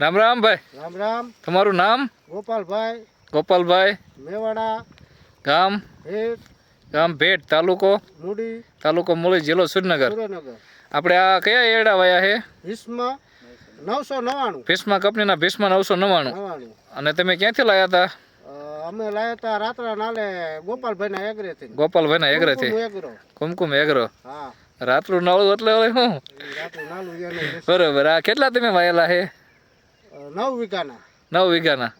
રામ રામ ભાઈ. રામ રામ. તમારું નામ? ગોપાલભાઈ. ગોપાલભાઈ. મેવાડા. ગામ? ભેટ. ગામ ભેટ તાલુકો? મૂડી. તાલુકો મૂળી જિલ્લો સુરનગર આપણે આ કયા એરડા વાયા છે ભીષ્મા નવસો નવ્વાણું. ભીષ્મા કંપનીના ભીષ્મા નવસો નવ્વાણું. અને તમે ક્યાંથી લાયા હતા? અમે લાયા હતા રાત્રા નાલે ગોપાલભાઈના એગ્રેથી ગોપાલભાઈના એગરેથી કુમકુમ એગ્રો હા. રાતનું એટલે શું? બરોબર. આ કેટલા તમે વાયેલા છે નવ વીઘાના. નવ વીઘાના?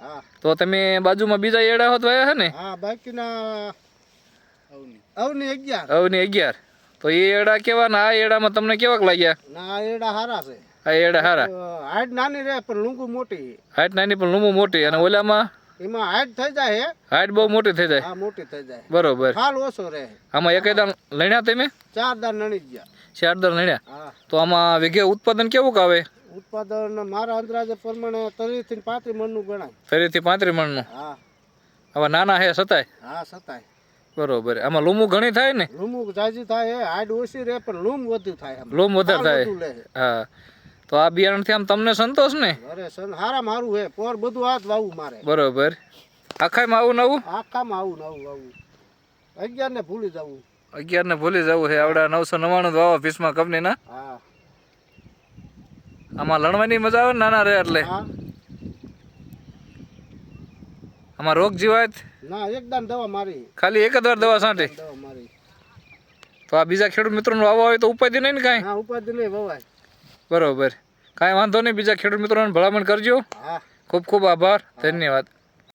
તો તમે બાજુમાં બીજા એડા હોત વાયા હે ને? હા બાકીના અવની. અગિયાર. અવની અગિયાર. તો એ એડા કેવાના આ એડામાં તમને કેવાક લાગ્યા? ના આ એડા હારા છે. આ એડા હારા. હાઈટ નાની રહે પણ લૂંગું મોટી. હાઈટ નાની પણ લૂંબુ મોટી. અને ઓલામાં? એમાં હાઈટ થઈ જાય હે. હાઈટ બહુ મોટી થઈ જાય. હા મોટી થઈ જાય. બરોબર. ફાલ ઓછો રહે. આમાં એક દાણ લણ્યા તમે? ચાર દાર નણી ગયા. ચાર દાણ લણ્યા? તો આમાં વિઘે ઉત્પાદન કેવું આવે ઉત્પાદન મારા અંદાજે પ્રમાણે ત્રીસથી પાંત્રીસ મણનું ગણાય. ફરીથી પાંત્રીસ મણનું? હા. હવે નાના હે સતાય? હા સતાય. બરોબર. આમાં લૂમું ઘણી થાય ને? લૂમું જાજી થાય હે હાઈટ ઓછી રહે પણ લૂમ વધુ થાય આમ. લૂમ વધારે થાય. હા. તો આ બિયારણથી આમ તમને સંતોષ ને? અરે સન હારા મારું હે. પોર બધું હાથ વાવું મારે. બરોબર. આખામાં આવું નવું? આખામાં આવું નવું આવું અગિયાર ને ભૂલી જવું અગિયાર ને ભૂલી જવું હે. આવડા નવસો નવ્વાણું વાવા ભીષ્મા કંપનીના? હા. આમાં લણવાની મજા આવે ને નાના રહે એટલે. હા. આમાં રોગ જીવાત ના એકદમ દવા મારી. ખાલી એક જ વાર દવા છાંટી. દવા મારી. તો આ બીજા ખેડૂત મિત્રોનું વાવવા હોય તો ઉપાધિ નહીં ને કાંઈ? હા ઉપાધિ નહીં વવાય. બરોબર. કાંઈ વાંધો નહીં બીજા ખેડૂત મિત્રોને ભલામણ કરજો. ખૂબ ખૂબ આભાર. ધન્યવાદ.